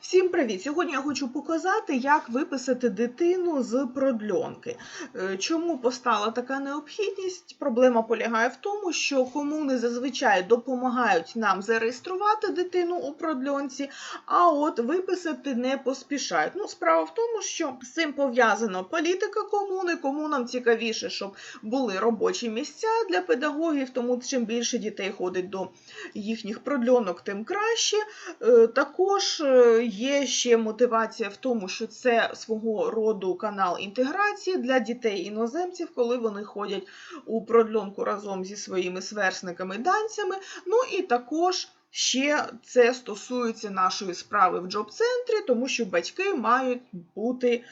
Всім привіт! Сьогодні я хочу показати, як виписати дитину з продльонки. Е, Чому постала така необхідність? Проблема полягає в тому, що комуни зазвичай допомагають нам зареєструвати дитину у продльонці, а от виписати не поспішають. Ну, справа в тому, що з цим пов'язана політика комуни. Комунам цікавіше, щоб були робочі місця для педагогів, тому чим більше дітей ходить до їхніх продльонок, тим краще. Е, Також е, є ще мотивація в тому, що це свого роду канал інтеграції для дітей-іноземців, коли вони ходять у продльонку разом зі своїми сверстниками данцями. Ну і також. Ще це стосується нашої справи в джоб-центрі, тому що батьки мають бути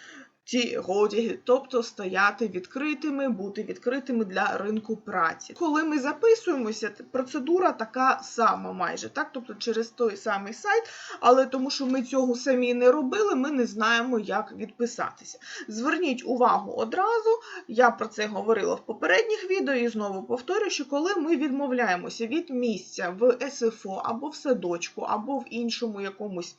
ті годіги, тобто стояти відкритими, бути відкритими для ринку праці. Коли ми записуємося, процедура така сама майже, так, тобто через той самий сайт, але тому що ми цього самі не робили, ми не знаємо, як відписатися. Зверніть увагу одразу, я про це говорила в попередніх відео і знову повторюю, що коли ми відмовляємося від місця в СФО або в садочку, або в іншому якомусь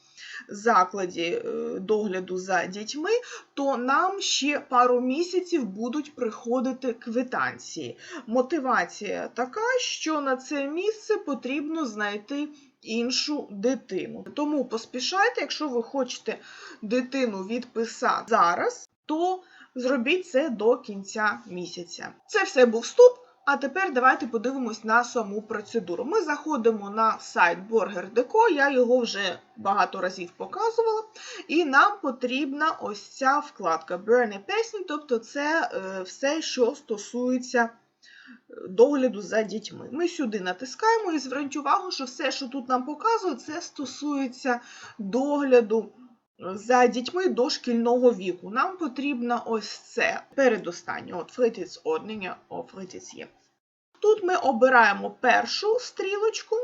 закладі е, догляду за дітьми, то нам ще пару місяців будуть приходити квитанції. Мотивація така, що на це місце потрібно знайти іншу дитину. Тому поспішайте, якщо ви хочете дитину відписати зараз, то зробіть це до кінця місяця. Це все був вступ. А тепер давайте подивимось на саму процедуру. Ми заходимо на сайт Burger.deco, я його вже багато разів показувала. І нам потрібна ось ця вкладка Burn a тобто це е, все, що стосується е, догляду за дітьми. Ми сюди натискаємо і зверніть увагу, що все, що тут нам показує, це стосується догляду за дітьми дошкільного віку. Нам потрібно ось це передостаннє, от fritidsordningen of є. Тут ми обираємо першу стрілочку,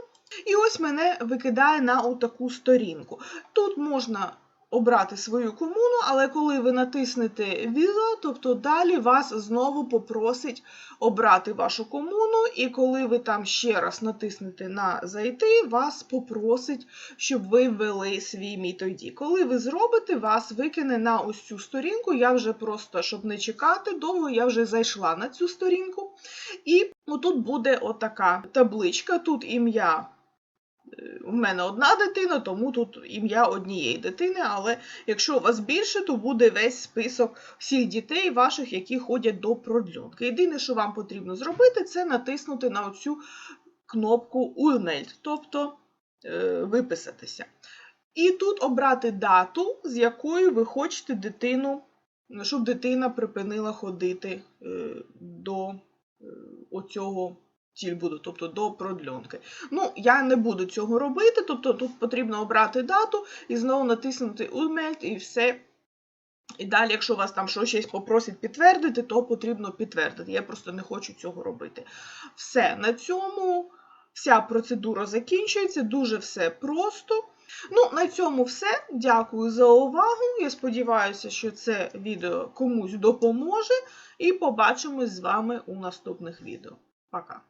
і ось мене викидає на отаку сторінку. Тут можна обрати свою комуну, але коли ви натиснете віза, тобто далі вас знову попросить обрати вашу комуну, і коли ви там ще раз натиснете на зайти, вас попросить, щоб ви ввели свій MeetID. Коли ви зробите, вас викине на ось цю сторінку. Я вже просто, щоб не чекати довго, я вже зайшла на цю сторінку. І тут буде отака табличка, тут ім'я. Е, У мене одна дитина, тому тут ім'я однієї дитини, але якщо у вас більше, то буде весь список всіх дітей ваших, які ходять до продльонки. Єдине, що вам потрібно зробити, це натиснути на оцю кнопку «Unmeld», тобто е, виписатися. І тут обрати дату, з якою ви хочете дитину, щоб дитина припинила ходити е, до е, оцього тільбуду, тобто до продльонки. Ну, я не буду цього робити, тобто тут потрібно обрати дату і знову натиснути «Unmeld» і все. І далі, якщо вас там щось ще попросить підтвердити, то потрібно підтвердити. Я просто не хочу цього робити. Все, на цьому вся процедура закінчується, дуже все просто. Ну, на цьому все. Дякую за увагу. Я сподіваюся, що це відео комусь допоможе. І побачимось з вами у наступних відео. Пока!